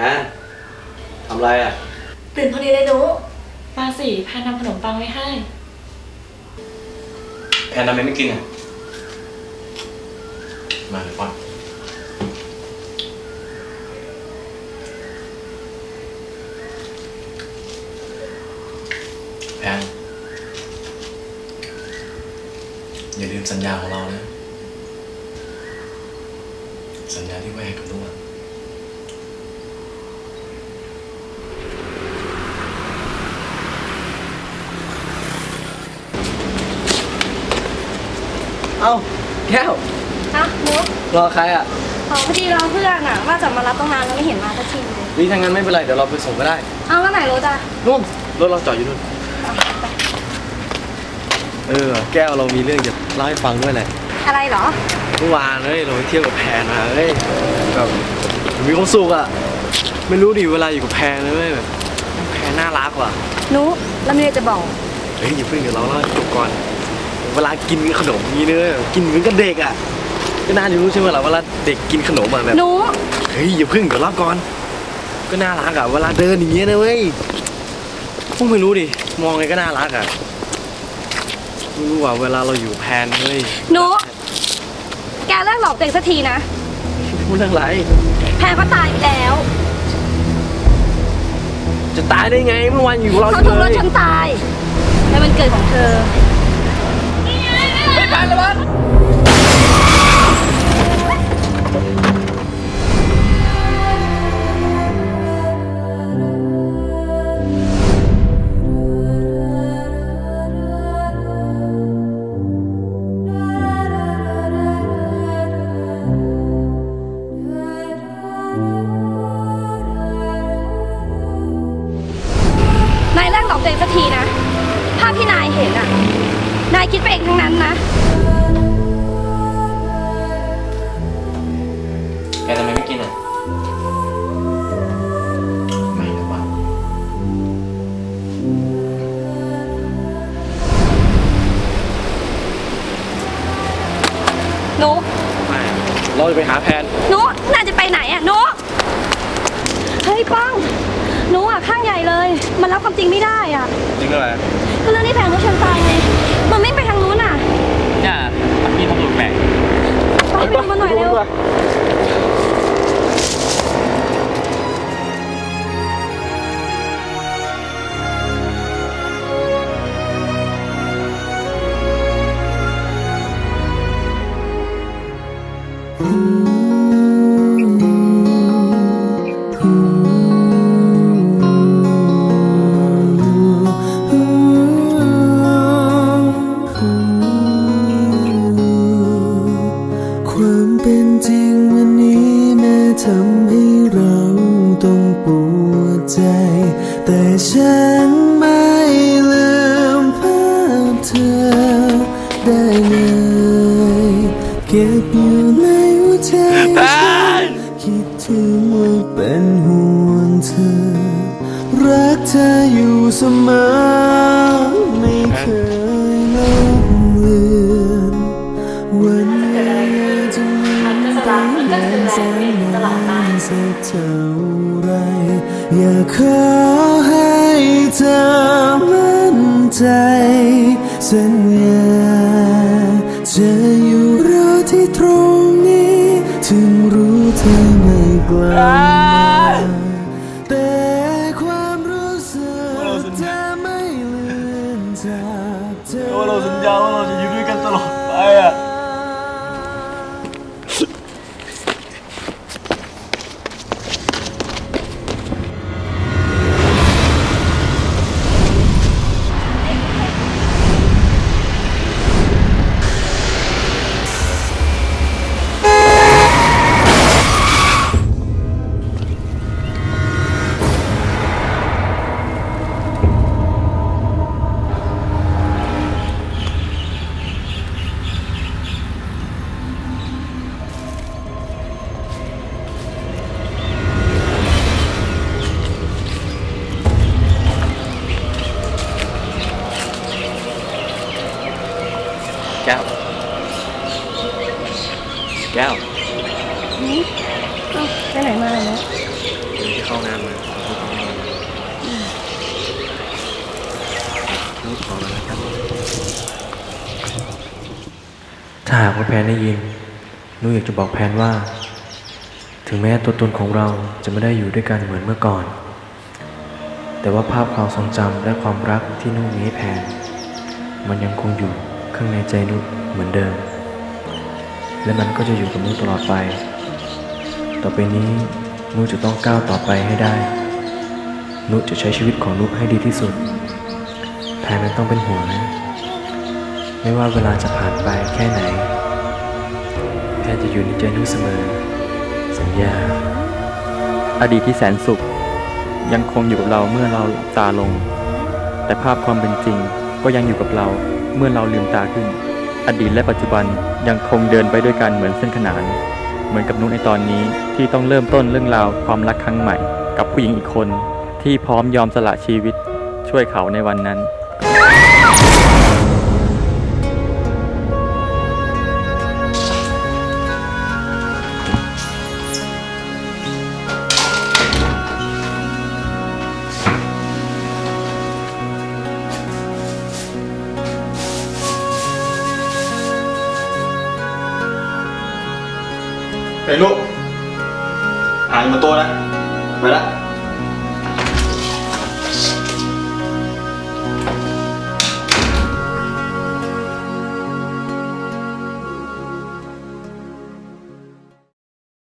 แพนทำไรอะ ตื่นพอดีเลยหนูมาสิแพนทำขนมปังไว้ให้ แพนทำไมไม่กินอะ มาเลยป้อนแพนอย่าลืมสัญญาของเรานะ สัญญาที่ไว้ให้กับลูก อะเอ้าแก้วฮะหนูรอใครอะอ๋อพอดีรอเพื่อนอะ ว่าจะมารับตั้งนานแล้วไม่เห็นมาสักทีเลยนี่ถ้างั้นไม่เป็นไรเดี๋ยวเราไปส่งก็ได้เอาแล้วไหนรถอะนู่นรถเราจอดอยู่นู่นอะไปเออ แก้วเรามีเรื่องจะเล่าให้ฟังด้วยแหละอะไรเหรอ เมื่อวานเฮ้ยเราไปเที่ยวกับแพนมาเฮ้ยแบบมีความสุขอะไม่รู้ดิเวลาอยู่กับแพนเลยเว้ยแบบแพนน่ารักว่ะหนูแล้วมีอะไรจะบอกเฮ้ยอย่าเพิ่งเดี๋ยวเราเล่าให้จบก่อน เวลากินขนมนี้เนอะกินเหมือนกับเด็กอะก็น่าจะรู้ใช่ไหมล่ะเวลาเด็กกินขนมอะแบบหนูเฮ้ยอย่าเพิ่งเดี๋ยวเล่าก่อน ก็น่ารักอะเวลาเดินอย่างเงี้ยนะเว้ยพวกไม่รู้ดิมองไงก็น่ารักอะไม่รู้ว่าเวลาเราอยู่แพนเฮ้ยหนูแกเลิกหลอกตัวเองสักทีนะพูดเรื่องอะไรแพนก็ตายไปแล้ว จะตายได้ไงเมื่อวานอยู่กับเราเขาอถูยู่กรเลถยชนตายในวันเกิดของเธอ ไม่แพนเลยมั้งนายเลิกหลอกตัวเองสักทีนะ ภาพที่นายเห็นอะนายคิดไปเองทั้งนั้นนะ แพนทำไมไม่กินอะไม่หรือเปล่าหนูไม่เราจะไปหาแพนหนูนายจะไปไหนอะหนูเฮ้ยป้องหนูอะข้างใหญ่เลย มันรับความจริงไม่ได้อะจริงอะไรก็เรื่องที่แพงรถชนตายไงมันไม่ไปทางนู้นอะจ้าพี่ทำหลุดแปลกไปไปดูมันหน่อยเร็ว แต่ฉันไม่ลืมภาพเธอได้เลยเก็บอยู่ในหัวใจฉันคิดถึงว่าเป็นห่วงเธอ รักเธออยู่เสมอไม่เคยลงเลือนวันเวลาจะมีแรงแสงนานสักเท่า อยากขอให้เธอมั่นใจสัญญาจะอยู่รอที่ตรงนี้ ถึงรู้เธอไม่กลั ก้ว แก้วเอ้าไปไหนมาเนี่ยที่เข้าน้ำมานุขอมาแล้วกันถ้าหากว่าแพนได้ยินนุอยากจะบอกแพนว่า ถึงแม้ตัวตนของเราจะไม่ได้อยู่ด้วยกันเหมือนเมื่อก่อน แต่ว่าภาพความทรงจำและความรักที่นุมีให้แพน มันยังคงอยู่ ข้างในใจนุเหมือนเดิม และมันก็จะอยู่กับนุตลอดไป ต่อไปนี้นุจะต้องก้าวต่อไปให้ได้ นุจะใช้ชีวิตของนุให้ดีที่สุดแพนไม่ต้องเป็นห่วงนะ ไม่ว่าเวลาจะผ่านไปแค่ไหน แพนจะอยู่ในใจนุเสมอ สัญญา อดีตที่แสนสุข ยังคงอยู่กับเราเมื่อเราหลับตาลง แต่ภาพความเป็นจริงก็ยังอยู่กับเรา เมื่อเราลืมตาขึ้น อดีตและปัจจุบันยังคงเดินไปด้วยกันเหมือนเส้นขนาน เหมือนกับนุ๊กในตอนนี้ที่ต้องเริ่มต้นเรื่องราวความรักครั้งใหม่ กับผู้หญิงอีกคน ที่พร้อมยอมสละชีวิต ช่วยเขาในวันนั้น เฮ้ยลูกอ่านม